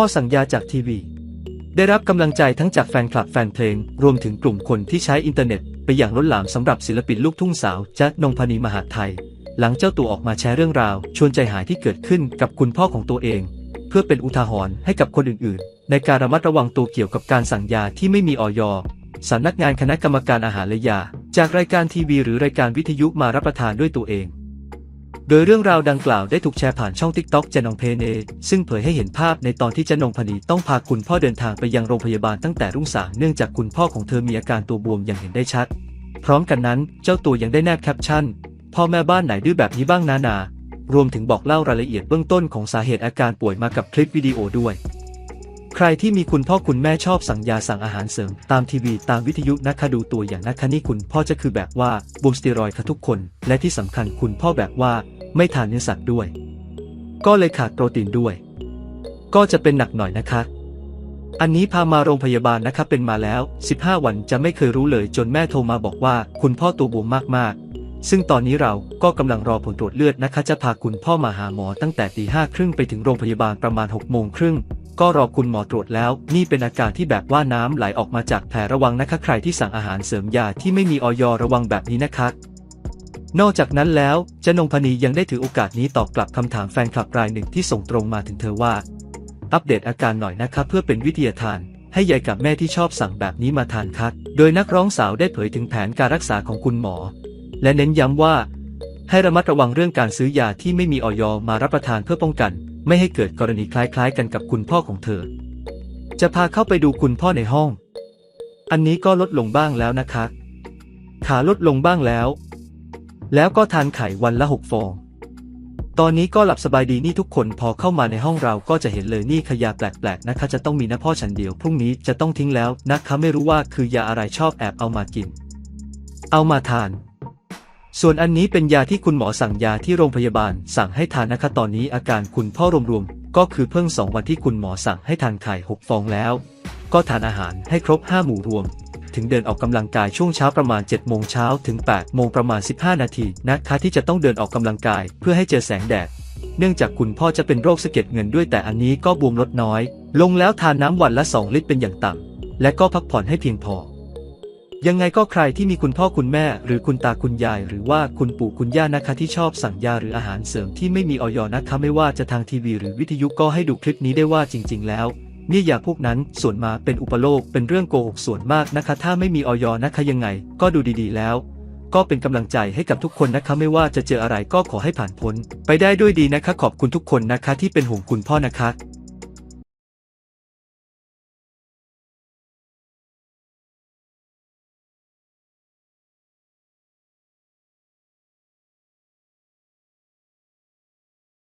พ่อสัญญาจากทีวี ได้รับกำลังใจทั้งจากแฟนคลับแฟนเพลง รวมถึงกลุ่มคนที่ใช้อินเทอร์เน็ต ไปอย่างล้นหลามสำหรับศิลปินลูกทุ่งสาวแจ๊คนงพนีมหาไทย หลังเจ้าตัวออกมาแชร์เรื่องราว ชวนใจหายที่เกิดขึ้นกับคุณพ่อของตัวเอง เพื่อเป็นอุทาหรณ์ให้กับคนอื่นๆ ในการระมัดระวังตัวเกี่ยวกับการสั่งยาที่ไม่มีออยสำนักงานคณะกรรมการอาหารและยา จากรายการทีวีหรือรายการวิทยุมารับประทานด้วยตัวเอง โดยเรื่องราวดังกล่าวได้ถูกแชร์ผ่านช่องทิกต็อกเจนองเพเนซึ่งเผยให้เห็นภาพในตอนที่เจนองพนีต้องพาคุณพ่อเดินทางไปยังโรงพยาบาลตั้งแต่รุ่งสางเนื่องจากคุณพ่อของเธอมีอาการตัวบวมอย่างเห็นได้ชัด พร้อมกันนั้นเจ้าตัวยังได้แนบแคปชั่น พ่อแม่บ้านไหนดื้อแบบนี้บ้างนานารวมถึงบอกเล่ารายละเอียดเบื้องต้นของสาเหตุอาการป่วยมากับคลิปวิดีโอด้วย ใครที่มีคุณพ่อคุณแม่ชอบสั่งยาสั่งอาหารเสริม ตามทีวีตามวิทยุนะคะดูตัวอย่างนะคะนี่คุณพ่อจะคือแบบว่าบูมสเตียรอยด์ค่ะทุกคน และที่สำคัญคุณพ่อแบบว่าไม่ทานเนื้อสัตว์ด้วย ก็เลยขาดโปรตีนด้วย ก็จะเป็นหนักหน่อยนะคะ อันนี้พามาโรงพยาบาลนะครับเป็นมาแล้ว 15 วันจะไม่เคยรู้เลยจนแม่โทรมาบอกว่า คุณพ่อตัวบวมมากๆ ซึ่งตอนนี้เราก็กำลังรอผลตรวจเลือดนะคะ จะพาคุณพ่อมาหาหมอตั้งแต่ตีห้าครึ่งไปถึงโรงพยาบาลประมาณ6โมงครึ่ง ก็รอคุณหมอตรวจแล้ว นี่เป็นอาการที่แบบว่าน้ำไหลออกมาจากแผลระวังนะคะใครที่สั่งอาหารเสริมยาที่ไม่มีออยระวังแบบนี้นะคะนอกจากนั้นแล้วเจนงพนียังได้ถือโอกาสนี้ตอบกลับคำถามแฟนคลับรายหนึ่งที่ส่งตรงมาถึงเธอว่า อัปเดตอาการหน่อยนะคะเพื่อเป็นวิทยาทาน ให้ยายกับแม่ที่ชอบสั่งแบบนี้มาทานคัดโดยนักร้องสาวได้เผยถึงแผนการรักษาของคุณหมอ และเน้นย้ำว่า ให้ระมัดระวังเรื่องการซื้อยาที่ไม่มีออยมารับประทานเพื่อป้องกัน ไม่ให้เกิดกรณีคล้ายๆ กันกับคุณพ่อของเธอ จะพาเข้าไปดูคุณพ่อในห้อง อันนี้ก็ลดลงบ้างแล้วนะคะ ขาลดลงบ้างแล้ว แล้วก็ทานไข่วันละหกฟอง ตอนนี้ก็หลับสบายดีนี่ทุกคนพอเข้ามาในห้องเราก็จะเห็นเลยนี่ขยาแปลกๆนะคะ จะต้องมีนะพ่อฉันเดียวพรุ่งนี้จะต้องทิ้งแล้วนะคะไม่รู้ว่าคือยาอะไรชอบแอบเอามากิน เอามาทาน ส่วนอันนี้เป็นยาที่คุณหมอสั่งยาที่โรงพยาบาล สั่งให้ทานนะคะตอนนี้อาการคุณพ่อรวมๆก็คือเพิ่งสองวันที่คุณหมอสั่งให้ทานไข่หกฟองแล้ว ก็ทานอาหารให้ครบ5หมู่รวม ถึงเดินออกกำลังกายช่วงเช้าประมาณ7โมงเช้าถึง8โมงประมาณ 15 นาทีนะคะที่จะต้องเดินออกกำลังกายเพื่อให้เจอแสงแดดเนื่องจากคุณพ่อจะเป็นโรคสะเก็ดเงินด้วยแต่อันนี้ก็บวมลดน้อย ลงแล้วทานน้ำวันละ 2 ลิตรเป็นอย่างต่ำและก็พักผ่อนให้เพียงพอ ยังไงก็ใครที่มีคุณพ่อคุณแม่ หรือคุณตาคุณยาย หรือว่าคุณปู่คุณย่านะคะที่ชอบสั่งยาหรืออาหารเสริมที่ไม่มีออยอนะคะไม่ว่าจะทางทีวีหรือวิทยุก็ให้ดูคลิปนี้ได้ว่าจริง ๆ แล้วเนี่ยยาพวกนั้นส่วนมาเป็นอุปโลกเป็นเรื่องโกหกส่วนมากนะคะ ถ้าไม่มีออยอนะคะยังไง ก็ดูดีๆแล้ว ก็เป็นกำลังใจให้กับทุกคนนะคะไม่ว่าจะเจออะไรก็ขอให้ผ่านพ้น ไปได้ด้วยดีนะคะ ขอบคุณทุกคนนะคะที่เป็นห่วงคุณพ่อนะคะ